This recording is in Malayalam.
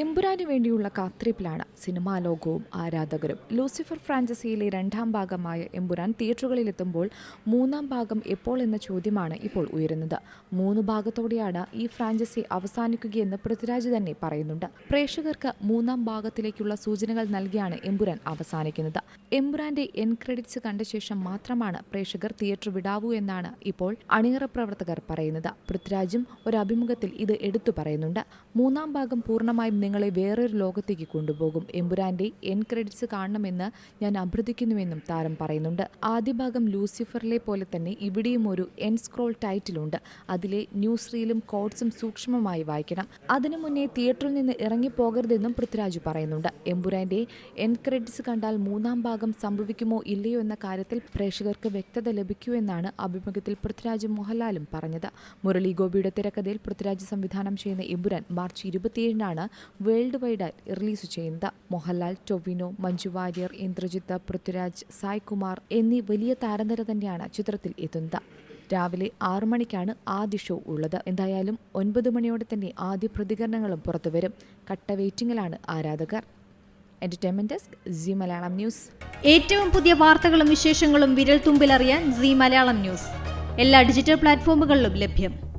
എമ്പുരാന് വേണ്ടിയുള്ള കാത്തിരിപ്പിലാണ് സിനിമാ ലോകവും ആരാധകരും. ലൂസിഫർ ഫ്രാഞ്ചസിയിലെ രണ്ടാം ഭാഗമായ എമ്പുരാൻ തിയേറ്ററുകളിലെത്തുമ്പോൾ മൂന്നാം ഭാഗം എപ്പോൾ എന്ന ചോദ്യമാണ് ഇപ്പോൾ ഉയരുന്നത്. മൂന്ന് ഭാഗത്തോടെയാണ് ഈ ഫ്രാഞ്ചസി അവസാനിക്കുകയെന്ന് പൃഥ്വിരാജ് തന്നെ പറയുന്നുണ്ട്. പ്രേക്ഷകർക്ക് മൂന്നാം ഭാഗത്തിലേക്കുള്ള സൂചനകൾ നൽകിയാണ് എമ്പുരാൻ അവസാനിക്കുന്നത്. എമ്പുരാന്റെ എൻ ക്രെഡിറ്റ്സ് കണ്ട ശേഷം മാത്രമാണ് പ്രേക്ഷകർ തിയേറ്റർ വിടാവൂ എന്നാണ് ഇപ്പോൾ അണിയറ പ്രവർത്തകർ പറയുന്നത്. പൃഥ്വിരാജും ഒരു അഭിമുഖത്തിൽ ഇത് എടുത്തു പറയുന്നുണ്ട്. മൂന്നാം ഭാഗം പൂർണമായും നിങ്ങളെ വേറൊരു ലോകത്തേക്ക് കൊണ്ടുപോകും. എമ്പുരാന്റെ എൻ ക്രെഡിറ്റ്സ് കാണണമെന്ന് ഞാൻ അഭ്യർത്ഥിക്കുന്നുവെന്നും താരം പറയുന്നുണ്ട്. ആദ്യ ഭാഗം ലൂസിഫറിലെ പോലെ തന്നെ ഇവിടെയും ഒരു എൻ സ്ക്രോൾ ടൈറ്റിലുണ്ട് അതിലെ ന്യൂസ് റീലും കോഡ്സും സൂക്ഷ്മമായി വായിക്കണം. അതിനു മുന്നേ തിയേറ്ററിൽ നിന്ന് ഇറങ്ങിപ്പോകരുതെന്നും പൃഥ്വിരാജ് പറയുന്നുണ്ട്. എമ്പുരാന്റെ എൻ ക്രെഡിറ്റ്സ് കണ്ടാൽ മൂന്നാം ഭാഗം സംഭവിക്കുമോ ഇല്ലയോ എന്ന കാര്യത്തിൽ പ്രേക്ഷകർക്ക് വ്യക്തത ലഭിക്കൂ എന്നാണ് അഭിമുഖത്തിൽ പൃഥ്വിരാജ് മോഹൻലാലും പറഞ്ഞത്. മുരളി ഗോപിയുടെ തിരക്കഥയിൽ പൃഥ്വിരാജ് സംവിധാനം ചെയ്യുന്ന എമ്പുരാൻ മാർച്ച് ഇരുപത്തിയേഴിനാണ് വേൾഡ് വൈഡായി റിലീസ് ചെയ്യുന്നത്. മോഹൻലാൽ ടൊവിനോ മഞ്ജു വാര്യർ ഇന്ദ്രജിത്ത് പൃഥ്വിരാജ് സായ് കുമാർ എന്നീ വലിയ താരനിര തന്നെയാണ് ചിത്രത്തിൽ എത്തുന്നത്. രാവിലെ ആറു മണിക്കാണ് ആദ്യ ഷോ ഉള്ളത്. എന്തായാലും ഒൻപത് മണിയോടെ തന്നെ ആദ്യ പ്രതികരണങ്ങളും പുറത്തുവരും കട്ട വെയിറ്റിംഗിലാണ് ആരാധകർ. Entertainment desk Zee Malayalam news ഏറ്റവും പുതിയ വാർത്തകളും വിശേഷങ്ങളും വിരൽ തുമ്പിലറിയാൻ സി മലയാളം ന്യൂസ് എല്ലാ ഡിജിറ്റൽ പ്ലാറ്റ്ഫോമുകളിലും ലഭ്യം.